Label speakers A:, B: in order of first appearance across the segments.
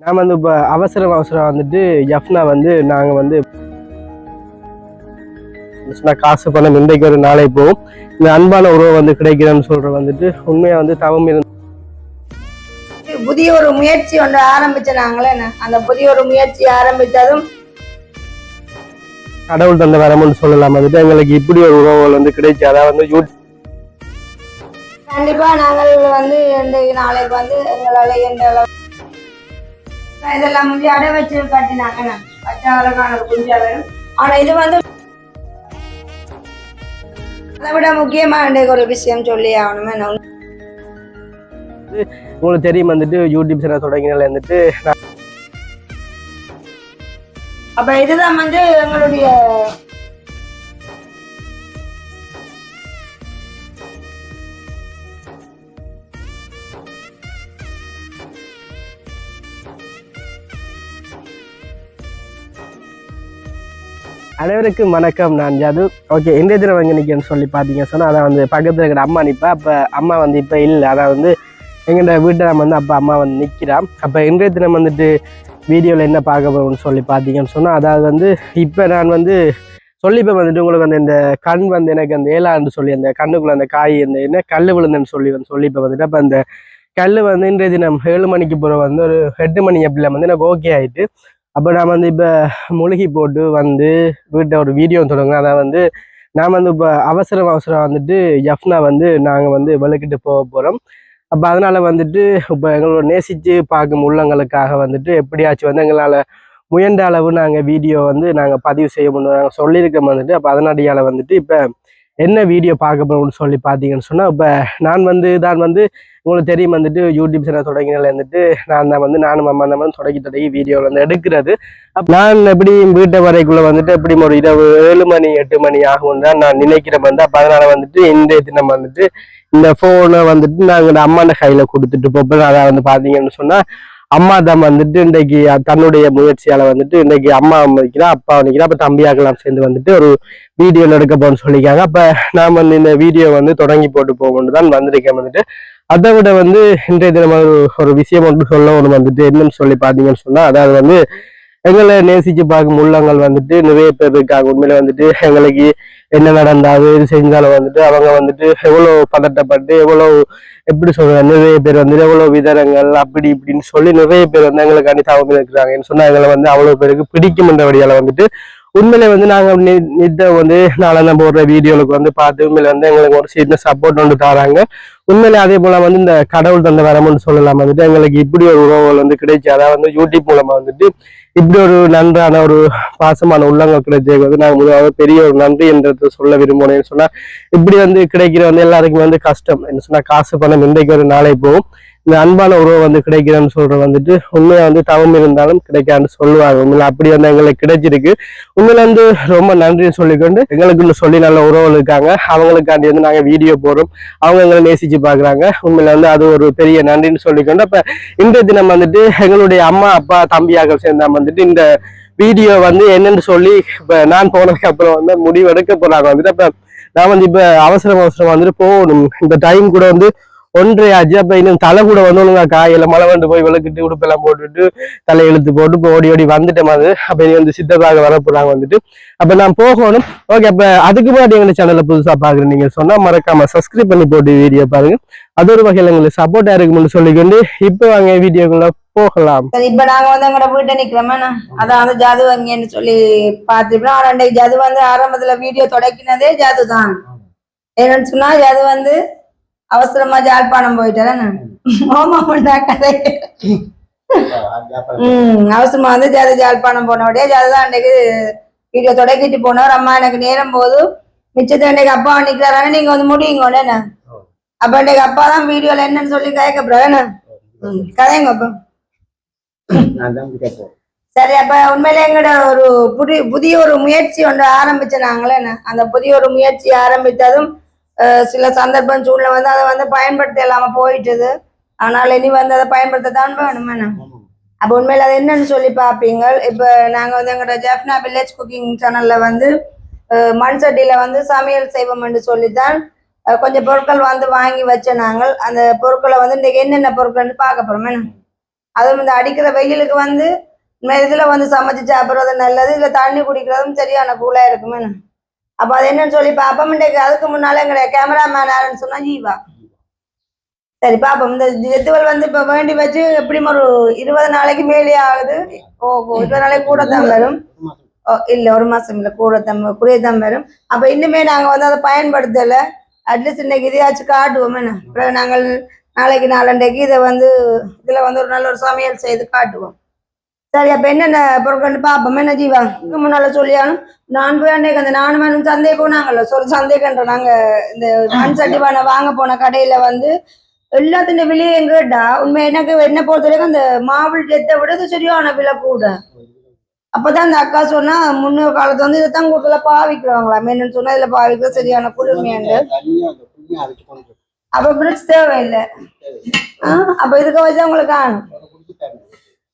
A: நான் வந்து இப்போ அவசரம் அவசரம் வந்துட்டு எஃப்னா வந்து நாங்கள் வந்து சொன்னா காசு பணம் இன்றைக்கு ஒரு நாளை போகும். இந்த அன்பான உறவு வந்து கிடைக்குதுன்னு சொல்ற வந்துட்டு உண்மையா வந்து தவம் இருந்து
B: புதிய ஒரு முயற்சி ஒன்று ஆரம்பிச்ச நாங்களே அந்த புதிய ஒரு முயற்சி ஆரம்பித்ததும்
A: கடவுள் தந்த வரமுன்னு சொல்லலாம். வந்துட்டு எங்களுக்கு இப்படி ஒரு உறவுகள் வந்து கிடைச்சு அதாவது வந்து யூ
B: கண்டிப்பா நாங்கள் வந்து இந்த நாளைக்கு வந்து எங்களால எந்த அளவு இதெல்லாம் வந்து அடை வச்சு கட்டினாங்க பச்சாவரக்கான ஒரு குஞ்சா வேணும் ஆனா இது வந்து அதை விட முக்கியமா இன்றைக்கு ஒரு விஷயம் சொல்லி ஆகணுமே நான்
A: உங்களுக்கு தெரியும் வந்துட்டு யூடியூப் சேனல் தொடங்கினால வந்துட்டு
B: அப்ப இதுதான் வந்து எங்களுடைய
A: அனைவருக்கும் வணக்கம் நான் ஜாது. ஓகே இன்றைய தினம் வந்து நிற்கன்னு சொல்லி பார்த்தீங்க சொன்னால் அதான் வந்து பக்கத்தில் இருக்கிற அம்மா நிற்பா அப்போ அம்மா வந்து இப்போ இல்லை. அதான் வந்து எங்கள்கிட்ட வீட்டில் நம்ம வந்து அப்போ அம்மா வந்து நிற்கிறான் அப்போ இன்றைய தினம் வந்துட்டு வீடியோவில் என்ன பார்க்க போகிறோம்னு சொல்லி பார்த்தீங்கன்னு சொன்னால் அதாவது வந்து இப்போ நான் வந்து சொல்லிப்போ வந்துட்டு உங்களுக்கு அந்த இந்த கண் வந்து எனக்கு அந்த ஏழாண்டு சொல்லி அந்த கண்ணுக்குள்ள அந்த காய் அந்த என்ன கல் விழுந்தேன்னு சொல்லி வந்து சொல்லிப்போ வந்துட்டு. அப்போ அந்த கல் வந்து இன்றைய தினம் ஏழு மணிக்கு போகிற வந்து ஒரு எட்டு மணி அப்படிலாம் வந்து எனக்கு ஓகே ஆயிட்டு. அப்போ நான் வந்து இப்போ மூலிகை போட்டு வந்து வீட்டை ஒரு வீடியோ தொடங்க அதை வந்து நான் வந்து இப்போ அவசரம் அவசரம் வந்துட்டு எஃப்னா வந்து நாங்கள் வந்து விளக்கிட்டு போக போகிறோம் அப்போ அதனால் வந்துட்டு இப்போ எங்களோட நேசித்து பார்க்கும் உள்ளங்களுக்காக வந்துட்டு எப்படியாச்சும் வந்து எங்களால் முயன்ற அளவு நாங்கள் வீடியோ வந்து நாங்கள் பதிவு செய்ய முடியும். நாங்கள் சொல்லியிருக்கோம் வந்துட்டு அப்போ அதனடியால் வந்துட்டு இப்போ என்ன வீடியோ பார்க்க போகிறோம்னு சொல்லி பார்த்தீங்கன்னு சொன்னால் இப்போ நான் வந்து தான் வந்து உங்களுக்கு தெரியும் வந்துட்டு யூடியூப் சேனல் தொடங்கினால வந்துட்டு நான் தான் வந்து நானும் அம்மா அந்த வந்து தொடங்கி தொடங்கி வீடியோவில் வந்து எடுக்கிறது. அப்போ நான் எப்படி வீட்டை வரைக்குள்ளே வந்துட்டு எப்படி ஒரு இரவு ஏழு மணி எட்டு மணி ஆகும் தான் நான் நினைக்கிறேன் வந்து அப்போ அதனால் வந்துட்டு இன்றைய தினம் வந்துட்டு இந்த ஃபோனை வந்துட்டு நாங்கள் அம்மாண்ட கையில் கொடுத்துட்டு போப்போம் அதை வந்து பார்த்தீங்கன்னு சொன்னால் அம்மா தான் வந்துட்டு இன்றைக்கு தன்னுடைய முயற்சியால வந்துட்டு இன்றைக்கு அம்மா நிற்கிறா அப்பா நிற்கிறா அப்போ தம்பியாக்கெல்லாம் சேர்ந்து வந்துட்டு ஒரு வீடியோ எடுக்க போகணும்னு சொல்லியிருக்காங்க. அப்போ நான் வந்து இந்த வீடியோ வந்து தொடங்கி போட்டு போகணும்னு தான் வந்திருக்கேன் வந்துட்டு. அதை விட வந்து இன்றைய தினம் ஒரு ஒரு விஷயம் ஒன்று சொல்ல ஒன்று வந்துட்டு என்னன்னு சொல்லி பார்த்தீங்கன்னு சொன்னால் அதாவது வந்து எங்களை நேசிச்சு பார்க்கும் உள்ளங்கள் வந்துட்டு நிறைய பேர் இருக்காங்க. உண்மையில வந்துட்டு எங்களுக்கு என்ன நடந்தாலும் எது செஞ்சாலும் வந்துட்டு அவங்க வந்துட்டு எவ்வளோ பதட்டப்பட்டு எவ்வளோ எப்படி சொல்றாங்க நிறைய பேர் வந்துட்டு எவ்வளோ விதரங்கள் அப்படி இப்படின்னு சொல்லி நிறைய பேர் வந்து எங்களுக்கு அனிதாவும் இருக்கிறாங்கன்னு சொன்னா எங்களை வந்து அவ்வளோ பேருக்கு பிடிக்கும்ன்றபடியால வந்துட்டு உண்மையிலே வந்து நாங்கள் நி- நித்த வந்து நாளெல்லாம் போடுற வீடியோவுக்கு வந்து பார்த்து உண்மையில வந்து எங்களுக்கு ஒரு சின்ன சப்போர்ட் ஒன்று தராங்க. உண்மையிலே அதே போல வந்து இந்த கடவுள் தந்த வரமுன்னு சொல்லலாம். வந்துட்டு எங்களுக்கு இப்படி ஒரு உறவுகள் வந்து கிடைச்சு அதாவது வந்து யூடியூப் மூலமா வந்துட்டு இப்படி ஒரு நன்றான ஒரு பாசமான உள்ளங்கள் கிடைச்சதுக்கு வந்து நாங்கள் முதலாவது பெரிய ஒரு நன்றி என்றதை சொல்ல விரும்பணும்னு சொன்னா இப்படி வந்து கிடைக்கிற வந்து எல்லாருக்குமே வந்து கஷ்டம். என்ன சொன்னா காசு பணம் இன்றைக்கு ஒரு நாளை போகும். இந்த அன்பான உறவு வந்து கிடைக்கிறேன்னு சொல்ற வந்துட்டு உண்மையா வந்து தவம் இருந்தாலும் கிடைக்கான்னு சொல்லுவாங்க. உண்மையில அப்படி வந்து எங்களுக்கு கிடைச்சிருக்கு. உண்மையில வந்து ரொம்ப நன்றின்னு சொல்லிக்கொண்டு எங்களுக்குன்னு சொல்லி நல்ல உறவுகள் இருக்காங்க. அவங்களுக்காண்டி வந்து நாங்க வீடியோ போடுறோம். அவங்க எங்களை நேசிச்சு பாக்குறாங்க உண்மையில வந்து அது ஒரு பெரிய நன்றின்னு சொல்லிக்கொண்டு அப்ப இன்றைய தினம் வந்துட்டு எங்களுடைய அம்மா அப்பா தம்பியாக சேர்ந்தா வந்துட்டு இந்த வீடியோ வந்து என்னன்னு சொல்லி இப்ப நான் போனதுக்கு அப்புறம் வந்து முடிவு எடுக்க போறாங்க. வந்துட்டு அப்ப நான் வந்து இப்ப அவசரம் அவசரம் வந்துட்டு போகணும். இந்த டைம் கூட வந்து ஒன்றரை ஆச்சு. அப்ப இன்னும் தலை கூட வந்து ஒழுங்கா காயில மழை வந்து போய் விளக்கிட்டு உடுப்பெல்லாம் போட்டுட்டு தலை இழுத்து போட்டு இப்போ ஓடி ஓடி வந்துட்டேன் அது. அப்ப இனி வந்து சித்தப்பாக வர போறாங்க வந்துட்டு. அப்ப நான் போகணும். ஓகே அப்ப அதுக்கு முன்னாடி எங்க சேனல்ல புதுசா பாக்குறேன் நீங்க சொன்னா மறக்காம சப்ஸ்கிரைப் பண்ணி போட்டு வீடியோ பாருங்க. அது ஒரு வகையில எங்களுக்கு சப்போர்ட்டா இருக்கும்னு சொல்லிக்கொண்டு இப்போ வாங்க வீடியோக்குள்ள போகலாம்.
B: சரி இப்ப நாங்க வந்து எங்களோட வீட்டை நிக்கிறோமே. அதான் வந்து ஜாது வங்கின்னு சொல்லி பார்த்துருப்போம். ஆனா அன்றைக்கு ஜாது வந்து ஆரம்பத்துல வீடியோ தொடக்கினதே ஜாது தான் என்னன்னு சொன்னா ஜாது வந்து அவசரமா ஜாழ்ப்பாணம் போயிட்டேன். ஓமா பண்ணா கதை. உம் அவசரமா வந்து ஜாது ஜாழ்ப்பாணம் போனபடியே ஜாது தான் அன்றைக்கு வீடியோ தொடக்கிட்டு போனவர் அம்மா எனக்கு நேரம் போது மிச்சத்தை அன்றைக்கு அப்பா நிக்கிறாரு நீங்க வந்து முடியுங்க என்ன? அப்ப அன்றைக்கு அப்பா தான் வீடியோல என்னன்னு சொல்லி கேட்கப்படுறாரு கதைங்க அப்பா. சரி அப்ப உண்மையில எங்களோட ஒரு புதிய புதிய ஒரு முயற்சி ஒன்று ஆரம்பிச்ச நாங்களே அந்த புதிய ஒரு முயற்சி ஆரம்பித்ததும் சில சந்தர்ப்பம் சூழ்நிலை வந்து அதை வந்து பயன்படுத்த இல்லாம போயிட்டுது. ஆனால் இனி வந்து அதை பயன்படுத்த தான் வேணும் அப்ப உண்மையில அது என்னன்னு சொல்லி பார்ப்பீங்க. இப்ப நாங்க வந்து எங்களோட ஜெஃப்னா வில்லேஜ் குக்கிங் சேனல்ல வந்து மண் சட்டியில வந்து சமையல் செய்வோம் என்று சொல்லித்தான் கொஞ்சம் பொருட்கள் வந்து வாங்கி வச்ச நாங்கள் அந்த பொருட்களை வந்து இன்னைக்கு என்னென்ன பொருட்கள்னு பார்க்க போறோம் என்ன? அதுவும் இந்த அடிக்கிற வெயிலுக்கு வந்து இந்த இதுல வந்து சமைச்சு சாப்பிட்றது நல்லது. இதுல தண்ணி குடிக்கிறதும் சரியான கூலா இருக்குமே அப்ப அது என்னன்னு சொல்லி பாப்பம். அதுக்கு முன்னால எங்களுடைய கேமராமேன் யாருன்னு சொன்னா ஜீவா. சரி பாப்போம். இந்த எத்துவல் வந்து இப்ப வேண்டி வச்சு எப்படியும் ஒரு இருபது நாளைக்கு மேலே ஆகுது. ஓ இருபது நாளைக்கு கூட தான் வரும். ஓ, இல்ல ஒரு மாசம் இல்ல. கூட தான் குறைய தான் வரும். அப்ப இன்னுமே நாங்க வந்து அதை பயன்படுத்தல. அட்லீஸ்ட் இன்னைக்கு இதையாச்சும் காட்டுவோம். என்ன? நாங்கள் நாளைக்கு நாளண்டைக்கு இதை வந்து இதுல வந்து ஒரு நல்ல ஒரு சமையல் செய்து காட்டுவோம். சரி அப்ப என்னென்ன பொருட்கள் பார்ப்போம். என்ன ஜீவா? முன்னால சொல்லியாலும் நான் போய் அன்னைக்கு அந்த நானும் மனும் சந்தை போனாங்கல்ல. சொல் சந்தைக்குன்ற நாங்க இந்த மண் சட்டி பானை வாங்க போன கடையில வந்து எல்லாத்தின் விலையும் கேட்டா உண்மை எனக்கு என்ன பொறுத்த வரைக்கும் அந்த மாவுள் ஜெத்தை விட இது சரியான விலை கூட. அப்பதான் அந்த அக்கா சொன்னா முன்னோர் காலத்து வந்து இதைத்தான் கூட்டல பாவிக்கிறாங்களா? என்னன்னு சொன்னா இதுல பாவிக்கிற சரியான குளுமையாண்டு அப்ப பிரிட்ஜ் தேவையில்லை. அப்ப இதுக்கு வச்சு உங்களுக்கு காணும்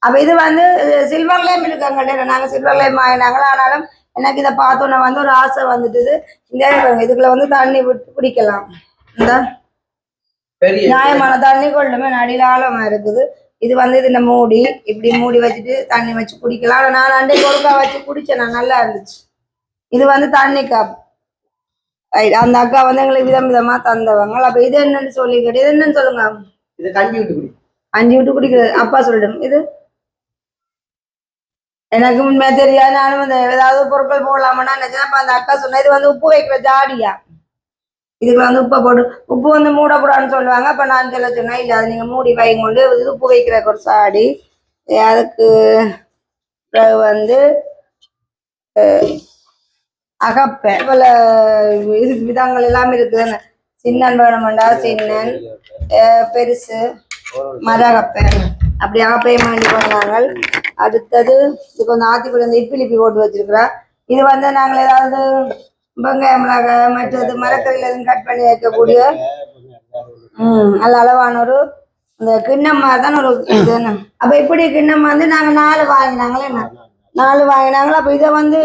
B: அப்ப இது வந்து சில்வர் லைம் இருக்காங்க நாங்க சில்வர் லைம் வாங்கினாங்களா? ஆனாலும் எனக்கு இதை பார்த்தோன்னே வந்து ஒரு ஆசை வந்துட்டுது. இந்த இதுக்குள்ள வந்து தண்ணி விட்டு குடிக்கலாம் இந்த. நியாயமான தண்ணி கொள்ளுமே ஆழமா இருக்குது. இது வந்து இதுல மூடி. இப்படி மூடி வச்சுட்டு தண்ணி வச்சு குடிக்கலாம். ஆனா நான் அன்றைக்கு ஒருக்கா வச்சு குடிச்சேன். நான் நல்லா இருந்துச்சு. இது வந்து தண்ணி காப் அந்த அக்கா வந்து எங்களுக்கு விதம் விதமா தந்தவங்க. அப்ப இது என்னன்னு சொல்லி கேட்டு இது என்னன்னு சொல்லுங்க.
A: இது கஞ்சி விட்டு குடி.
B: அஞ்சு விட்டு குடிக்கிறது. அப்பா சொல்லிடும். இது? எனக்கு உண்மை தெரியாது. நானும் இந்த ஏதாவது பொருட்கள் போடலாமான்னு நினைச்சேன் அப்ப அந்த அக்கா சொன்ன இது வந்து உப்பு வைக்கிற ஜாடியா? இதுக்கு வந்து உப்பை போட்டு உப்பு வந்து மூடக்கூடாதுன்னு சொல்லுவாங்க. அப்ப நான் சொல்ல சொன்னேன் இல்ல அது நீங்க மூடி வைங்க இது உப்பு வைக்கிற ஒரு சாடி. அதுக்கு பிறகு வந்து அகப்பை. போல இது விதங்கள் எல்லாமே இருக்குதுன்னு. சின்னன் வேணுமெண்டா சின்னன் பெருசு மரகப்பை அப்படி அகப்பையும் வேண்டி பண்ணாங்க அடுத்தது இதுக்கு வந்து ஆத்திக்குடி வந்து இட்லிப்பி போட்டு வச்சிருக்கிறா இது வந்து நாங்கள் ஏதாவது வெங்காயம் மிளகாய் மற்றது மரக்கறியில் எதுவும் கட் பண்ணி வைக்கக்கூடிய ம் நல்ல அளவான ஒரு இந்த கிண்ணம் மாதிரி தான் ஒரு இதுன்னு அப்ப இப்படி கிண்ணம் வந்து நாங்க நாலு வாங்கினாங்களே என்ன? நாலு வாங்கினாங்களா? அப்போ இதை வந்து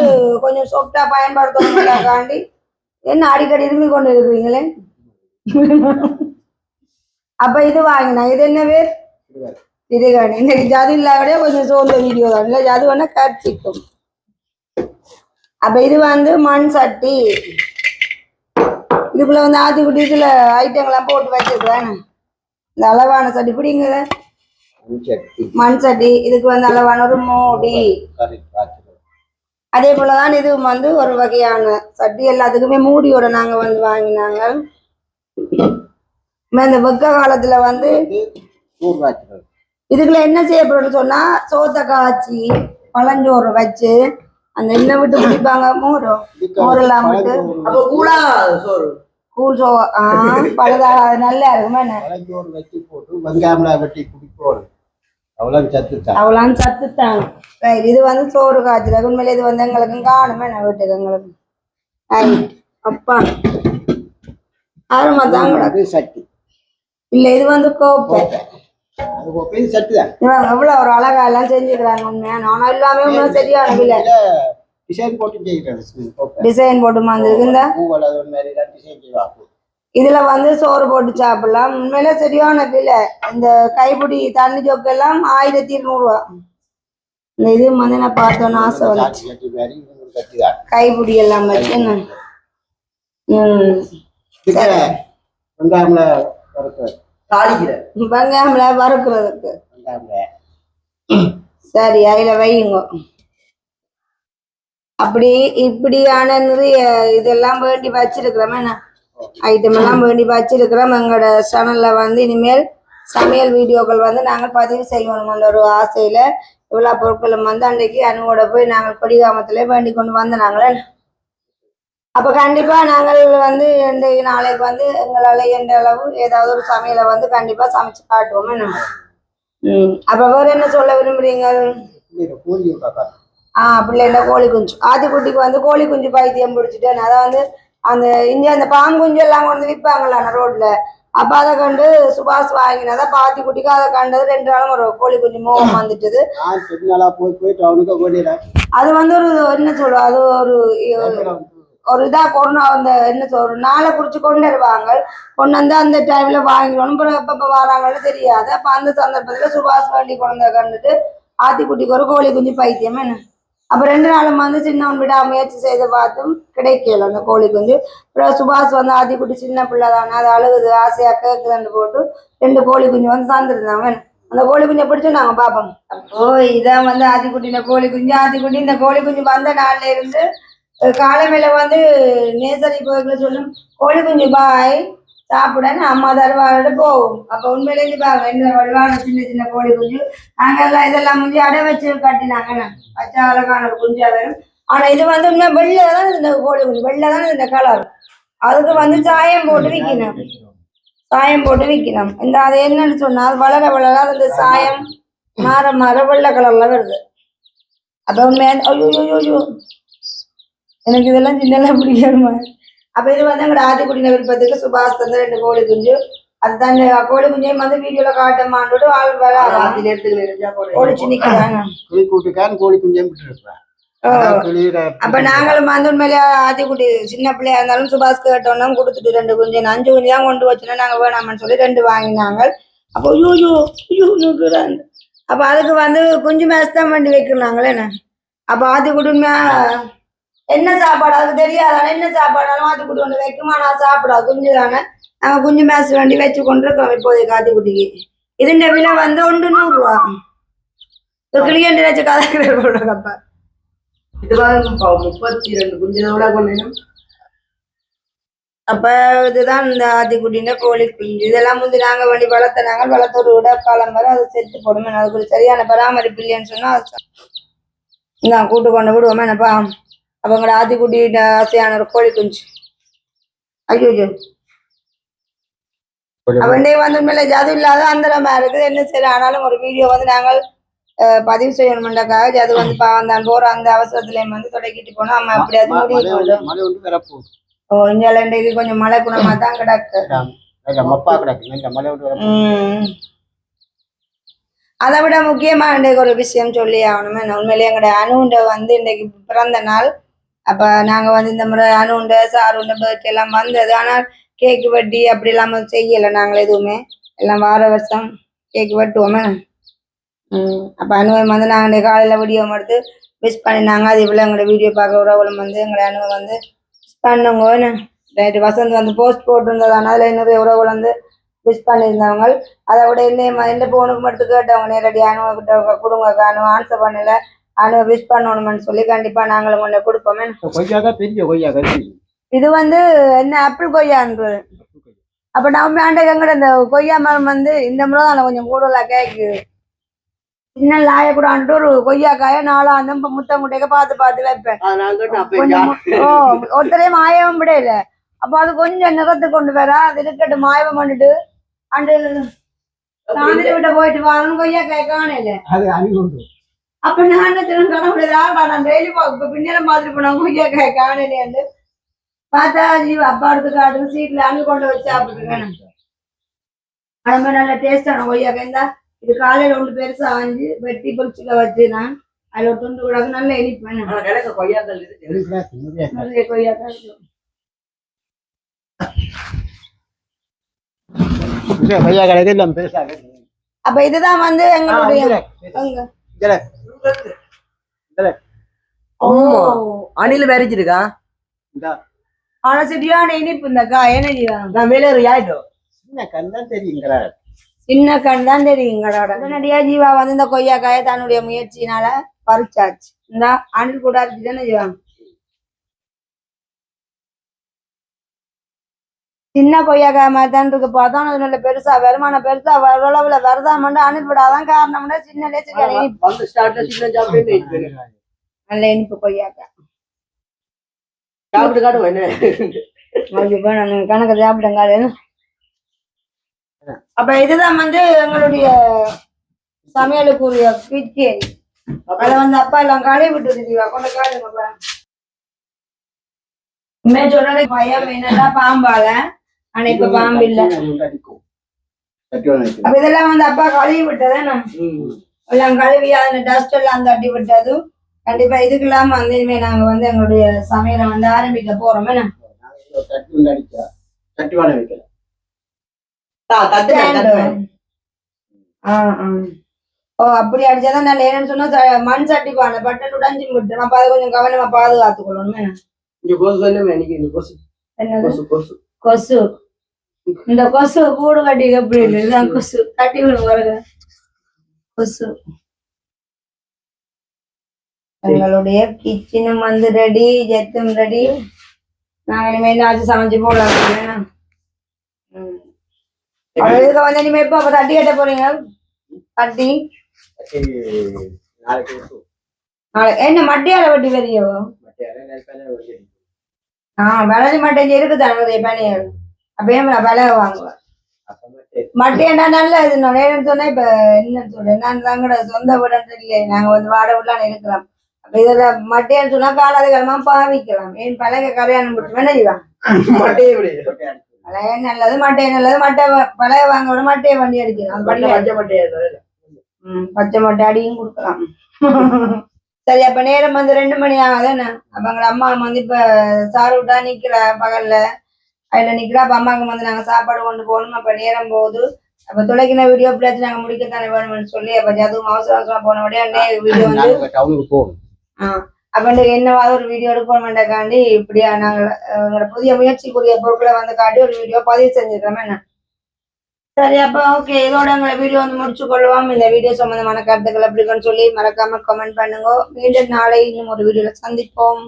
B: கொஞ்சம் சொப்டா பயன்படுத்தணுங்கிறக்காண்டி என்ன அடிக்கடி இருந்து கொண்டு இருக்கிறீங்களே? அப்போ இது வாங்கினா இது என்ன பேர்? திருகாணி இன்னைக்கு ஜது இல்லாவிட கொஞ்சம் சோர்ந்த வீடியோ தான் இல்லை ஜது வேணா கற்பிக்கும் அப்ப இது வந்து மண் சட்டி இதுக்குள்ள வந்து ஆத்திக்குட்டி இதுல ஐட்டங்கள்லாம் போட்டு வச்சிருக்கிறேன் இந்த அளவான சட்டி பிடிங்க மண் சட்டி இதுக்கு வந்து அளவான ஒரு மூடி அதே போலதான் இது வந்து ஒரு வகையான சட்டி எல்லாத்துக்குமே மூடியோட நாங்க வந்து வாங்கினாங்க இந்த வெக்க காலத்துல வந்து இதுக்குள்ள என்ன செய்யப்படும்னு சொன்னா சோத்த காய்ச்சி பழஞ்சோறு வச்சு அந்த எண்ணெய் விட்டு குடிப்பாங்க மோரோ. மோரெல்லாம் விட்டு.
A: அப்ப கூடா சோறு.
B: கூழ் சோ ஆ பழுதா அது நல்லா இருக்குமா என்ன?
C: பழஞ்சோறு வச்சு போட்டு வெங்காயம்லாம் வெட்டி குடிப்போம்
B: இது வந்து சோறு காய்ச்சல். உண்மையிலே இது வந்து எங்களுக்கு காணுமே நான் வீட்டுக்கு எங்களுக்கு? அப்பா. ஆரமா தாங்கடா
C: அது சட்டி.
B: இல்ல இது வந்து கோப்பை.
C: சட்டி தான்
B: எவ்வளவு ஒரு அழகா எல்லாம் செஞ்சுக்கிறாங்க உண்மையா? நானும் எல்லாமே சரியான விலை
C: டிசைன் போட்டு செய்கிறேன்
B: டிசைன்
C: பூவல் அது மாதிரி செய்வாங்க.
B: இதுல வந்து சோறு போட்டு சாப்பிடலாம். உண்மையில சரியான விலை. இந்த கைப்பிடி தண்ணி ஜோக்கு எல்லாம் ஆயிரத்தி இருநூறுவா இந்த இது வந்து நான் பார்த்தோன்னு ஆசை வந்து கைப்பிடி எல்லாம் வச்சு ம்
C: வெங்காயம்ல
A: தாளிக்கிற
B: வெங்காயம்ல வறுக்கிறதுக்கு சரி அதில் வையுங்க. அப்படி இப்படியான நிறைய இதெல்லாம் வேண்டி வச்சிருக்கிறோமே. என்ன? ஐட்டம் எல்லாம் வேண்டி வச்சிருக்கிறோம். எங்களோட சேனல்ல வந்து இனிமேல் சமையல் வீடியோக்கள் வந்து நாங்கள் பதிவு செய்யணும்ன்ற ஒரு ஆசையில இவ்வளோ பொருட்களும் வந்து அன்றைக்கு அணுவோட போய் நாங்கள் கொடிகாமத்துல வேண்டி கொண்டு வந்த நாங்களே அப்ப கண்டிப்பா நாங்கள் வந்து இன்றைக்கு நாளைக்கு வந்து எங்களால எந்த அளவு ஏதாவது ஒரு சமையலை வந்து கண்டிப்பா சமைச்சு காட்டுவோம் என்ன ம். அப்ப வேற என்ன சொல்ல
C: விட்டாக்கா
B: ஆ பிள்ளைல கோழி குஞ்சு. ஆட்டுக்குட்டிக்கு வந்து கோழி குஞ்சு பைத்தியம் பிடிச்சிட்டேன். அதை வந்து அந்த இங்க அந்த பாங்குஞ்சு எல்லாம் கொண்டு விற்பாங்களா ரோட்ல. அப்ப அதை கண்டு சுபாஷ் வாங்கினதை பாத்தி குட்டிக்கு அதை கண்டது ரெண்டு நாளும் ஒரு கோழி குஞ்சு மோகம் வந்துட்டுது. அது வந்து ஒரு என்ன சொல்லுவோம் அது ஒரு ஒரு இதா கொரோனா அந்த என்ன சொல்ற நாளை குறித்து கொண்டு வருவாங்க கொண்டு வந்து அந்த டைம்ல வாங்கிக்கணும். அப்புறம் எப்ப வராங்கன்னு தெரியாது. அப்ப அந்த சந்தர்ப்பத்துல சுபாஷ் வண்டி குழந்தை கண்டுட்டு ஆத்திக்குட்டிக்கு ஒரு கோழி குஞ்சு பைத்தியம் என்ன? அப்ப ரெண்டு நாளும் வந்து சின்னவன் விடா முயற்சி செய்து பார்த்தும் கிடைக்கல அந்த கோழி குஞ்சு. அப்புறம் சுபாஷ் வந்து ஆத்திக்குட்டி சின்ன பிள்ளை தானே. அது அழுகுது ஆசையா கேக்குதுன்னு போட்டு ரெண்டு கோழி குஞ்சு வந்து சார்ந்துருந்தாங்க அந்த கோழி குஞ்சை பிடிச்சு நாங்க பார்ப்போம் அப்போ இதான் வந்து ஆத்திக்குட்டின கோழி குஞ்சு. ஆத்திக்குட்டி இந்த கோழி குஞ்சு வந்த நாள்ல இருந்து காலமேல வந்து நேசரி போய்களை சொல்லும் கோழி குஞ்சு பாய் சாப்பிடன்னு அம்மா தருவாரோட போகும் அப்ப உண்மையிலேருந்து பாருங்க என்ன வலுவான சின்ன சின்ன கோழி குஞ்சு நாங்கெல்லாம் இதெல்லாம் முந்தி அடை வச்சு கட்டினாங்க. பச்சை அழகான ஒரு குஞ்சா வரும். ஆனா இது வந்து உண்மை வெள்ளை தான் இந்த கோழி குஞ்சு வெள்ளை தான் இந்த கலர் அதுக்கு வந்து சாயம் போட்டு விற்கணும் சாயம் போட்டு விற்கணும் இந்த அது என்னன்னு சொன்னா அது வளர வளர அந்த சாயம் மாற மாற வெள்ளை கலர்ல வருது. அப்போ உண்மையா ஐயோ ஐயோ ஐயோ. எனக்கு இதெல்லாம் சின்னலாம் பிடிக்காதுமா அப்ப இது வந்து எங்களோட ஆதிக்குடியின விருப்பத்துக்கு சுபாஷ் தந்த ரெண்டு கோழி குஞ்சு. அதுதான் கோழி குஞ்சையும் வந்து வீடியோல காட்ட மாட்டோம் ஆள் வர ஒழிச்சு நிக்கிறாங்க.
C: கோழி. கிளியில
B: அப்ப நாங்களும் வந்து உண்மையிலேயே ஆத்திக்குட்டி சின்ன பிள்ளையா இருந்தாலும் சுபாஷ் கேட்டோம்னா கொடுத்துட்டு ரெண்டு குஞ்சு. அஞ்சு குஞ்சு தான் கொண்டு வச்சோன்னா நாங்க வேணாமன்னு சொல்லி ரெண்டு வாங்கினாங்க. அப்போ ஐயோ ஐயோ ஐயோ அப்ப அதுக்கு வந்து குஞ்சு மேட்ச் தான் பண்ணி வைக்கிறாங்களே என்ன? அப்ப ஆத்திக்குட்டி உண்மையா என்ன சாப்பாடு? அதுக்கு தெரியாதானே? என்ன சாப்பாடாலும் ஆத்திக்குட்டி ஒன்று வைக்குமா? நான் சாப்பிடாது. குஞ்சு தானே நாங்க குஞ்சு மேட்ச் வண்டி வச்சு கொண்டு இருக்கோம் இப்போதைக்கு ஆத்திக்குட்டிக்கு இதுன்ற விலை வந்து ஒன்று நூறுரூவா. கிளியண்டு வச்சு கதை போடுறாங்க அப்ப
A: முப்பத்தி ரெண்டு குஞ்சதோட கொண்டு
B: அப்ப இதுதான் இந்த ஆதிக்குட்டின கோழி குஞ்சு. இதெல்லாம் வந்து நாங்க வண்டி வளர்த்தனாங்க வளர்த்த ஒரு விட காலம் வரை அது செத்து போடும். அதுக்கு ஒரு சரியான பராமரிப்பு இல்லைன்னு சொன்னா அது ச- இந்தா கூட்டு கொண்டு விடுவோம் என்னப்பா? அவங்களோட ஆதிக்குட்டி ஆசையான ஒரு கோழி குஞ்சு. ஐயோ ஐயோ அவன்டே வந்து உண்மையில ஜது இல்லாத அந்தரமா இருக்குது. என்ன சரி ஆனாலும் ஒரு வீடியோ வந்து நாங்கள் பதிவு செய்யணும்ன்றக்காக ஜது வந்து பாவம் தான். போற அந்த அவசரத்துலயும் வந்து தொடக்கிட்டு போனோம். அம்மா அப்படியாவது
C: வரப்போகுது
B: ஓ இந்தியால இன்றைக்கு கொஞ்சம் மழை குணமா தான் கிடக்கு. அதை விட முக்கியமா இன்றைக்கு ஒரு விஷயம் சொல்லி ஆகணுமே. உண்மையிலேயே எங்களோட அணுண்ட வந்து இன்னைக்கு பிறந்த நாள். அப்ப நாங்க வந்து இந்த முறை அணுண்ட சாருண்ட பர்த்டே எல்லாம் வந்தது. ஆனால் கேக்கு வெட்டி அப்படி இல்லாம செய்யல நாங்கள் எதுவுமே. எல்லாம் வார வருஷம் கேக்கு வெட்டுவோமே. அப்ப அனுபவம் வந்து நாங்க காலையில வீடியோ எடுத்து மிஸ் பண்ணினாங்க. அது இவ்வளவு எங்களோட வீடியோ பார்க்க உறவுகளும் வந்து எங்களோட அனுபவம் வந்து பண்ணுங்க ரைட்டு வசந்த் வந்து போஸ்ட் போட்டிருந்ததான அதுல நிறைய உறவுகள் வந்து விஷ் பண்ணியிருந்தவங்க. அதை விட என்ன இந்த போனுக்கு மட்டும் கேட்டவங்க நேரடி அணுவை கிட்ட கொடுங்க அணு ஆன்சர் பண்ணல. அணு விஷ் பண்ணணும்னு சொல்லி கண்டிப்பா நாங்களும் கொண்டு கொடுப்போமே.
C: கொய்யாக்கா பெரிய கொய்யா கருதி
B: இது வந்து என்ன ஆப்பிள் கொய்யான்றது அப்ப நம்ம ஆண்டைக்கு எங்கட இந்த கொய்யா மரம் வந்து இந்த முறை தான் கொஞ்சம் கூடுதலா கேக்குது. சின்ன லாய கூட ஒரு கொய்யா காய நாலாந்தம் இப்ப முத்தம் முட்டைக்க பார்த்து பார்த்து வைப்பேன். கொஞ்சம் ஓ ஒருத்தரே மாயவும் விடையில அப்ப அது கொஞ்சம் நிறத்து கொண்டு வர அது இருக்கட்டும் மாயவம் பண்ணிட்டு அண்டு சாந்திரி விட்ட போயிட்டு வரணும் கொய்யா காய காணல அப்ப நான் என்ன தினம் கடவுளை நான் டெய்லி இப்ப பின்னரம் பார்த்துட்டு போனா கொய்யா காய காணலையாண்டு பார்த்தா ஜீவ அப்பா எடுத்து காட்டுங்க சீட்ல அணு கொண்டு வச்சு சாப்பிட்டுருக்கேன் அது மாதிரி நல்ல டேஸ்டான கொய்யா காய். இருந்தா இது காலையில ஒன்று பெருசா வாங்கி வெட்டி பொரிச்சுக்க வச்சு நான் அதுல ஒரு துண்டு கூட நல்ல
A: கிழக்கு கொய்யாக்கள்.
B: நிறைய கொய்யா காய்
C: இந்த கொய்யா இருக்கு.
B: அப்ப இதுதான் வந்து எங்களுடைய
A: அணில் வேறிச்சிருக்கா
C: இந்தா.
B: ஆனா சரியான இனிப்பு இந்த காய் என்ன ஜீவா
A: நான் ஒரு ஆயிட்டோம்
C: சின்ன கண்தான் தெரியுங்கிறா
B: சின்ன கண் தான் தெரியுங்களோட உடனடியா ஜீவா வந்து இந்த கொய்யா காயை தன்னுடைய முயற்சியினால பறிச்சாச்சு. இந்த அணில் கூட தானே ஜீவா? சின்ன கொய்யாக்காய் மாதிரி தான் இருக்கு பார்த்தா அது நல்ல பெருசா வருமானம் பெருசா வர அளவுல வருதாமண்டு அணில் விடாதான் காரணம்னா சின்ன நல்ல இனிப்பு கொய்யாக்காய்
A: சாப்பிட்டு
B: நான் கணக்கு சாப்பிடுங்க அப்ப இதுதான் வந்து எங்களுடைய சமையலுக்குரிய கிச்சன் அத வந்து அப்பா எல்லாம் கழுவி விட்டு கொண்ட காடுங்க உண்மையை சொல்றேன் பயம் என்னடா பாம்பால. ஆனா இப்ப பாம்பு இல்ல. அப்ப இதெல்லாம் வந்து அப்பா கழுவி விட்டதே நான் எல்லாம் கழுவி அந்த டஸ்ட் எல்லாம் தட்டி விட்டது கண்டிப்பா இதுக்கு இல்லாம வந்து இனிமே நாங்க வந்து எங்களுடைய சமையலை வந்து ஆரம்பிக்க போறோம். என்ன. ஓ. அப்படி அடிச்சாதான் நல்ல என்னன்னு சொன்னா மண் சட்டி பானை பட்டன் உடஞ்சி விட்டு நம்ம அதை கொஞ்சம் கவனமா பாதுகாத்து கொள்ளணும் என்ன?
A: இங்க கொசு சொல்லுமே இன்னைக்கு இந்த கொசு.
B: என்னது?
A: கொசு கொசு.
B: கொசு. இந்த கொசு கூடு கட்டி எப்படி இதுதான் கொசு. தட்டி பாருங்க. கொசு. எங்களுடைய கிச்சனும் வந்து ரெடி ஜெத்தும் ரெடி நாங்க இனிமே என்னாச்சும் சமைச்சு போடலாம். இதுக்கு வந்து இனிமே எப்ப அப்ப தட்டி கட்ட போறீங்க? தட்டி. என்ன மட்டியால வட்டி பெரியோ
C: மற்ற நெருப்பால வெட்டி.
B: ஆ விளையாடி மட்டை இருக்குது நிறைய பணியார் அப்பயே நான் விலை வாங்குவேன்
C: மட்டும்
B: மட்டையண்டா நல்ல இது நேரம் சொன்னா இப்ப என்ன சொல்றேன் நான் தாங்கட சொந்த வீடு இல்லை நாங்க வந்து வாடகை வீட்டுல இருக்கிறோம். அப்ப இதுல மட்டையன்னு சொன்னா காலாது கிழமா பாவிக்கலாம். ஏன் பழக கல்யாணம் வேணா செய்வான்
A: மட்டையே
B: பழைய நல்லது மட்டை நல்லது. மட்டை பழைய வாங்க விட மட்டையை வண்டி அடிக்கலாம்.
A: மட்டையே
B: பச்சை மட்டை அடியும் கொடுக்கலாம். சரி அப்ப நேரம் வந்து ரெண்டு மணி ஆகுது என்ன? அப்ப எங்க அம்மா வந்து இப்ப சாரு விட்டா நிக்கிறா பகல்ல. அதுல நிக்கிறா அப்ப அம்மாவுக்கு வந்து நாங்க சாப்பாடு கொண்டு போகணும். அப்ப நேரம் போகுது. அப்ப துளைக்கின வீடியோ பிள்ளைச்சு நாங்க முடிக்கத்தானே வேணும்னு சொல்லி அப்ப அதுவும் அவசர அவசரமா போன உடனே வீடியோ வந்து
C: டவுனுக்கு போகணும்.
B: அப்ப என்னவாவது ஒரு வீடியோ எடுக்கணுமெண்டாக்காண்டி இப்படியா நாங்க எங்களோட புதிய முயற்சிக்குரிய பொருட்களை வந்து காட்டி ஒரு வீடியோ பதிவு செஞ்சிருக்கோம் என்ன? சரி அப்ப ஓகே இதோட எங்களை வீடியோ வந்து முடிச்சு கொள்வோம். இந்த வீடியோ சம்பந்தமான கருத்துக்கள் எப்படி இருக்குன்னு சொல்லி மறக்காம கமெண்ட் பண்ணுங்க. மீண்டும் நாளை இன்னும் ஒரு வீடியோல சந்திப்போம்.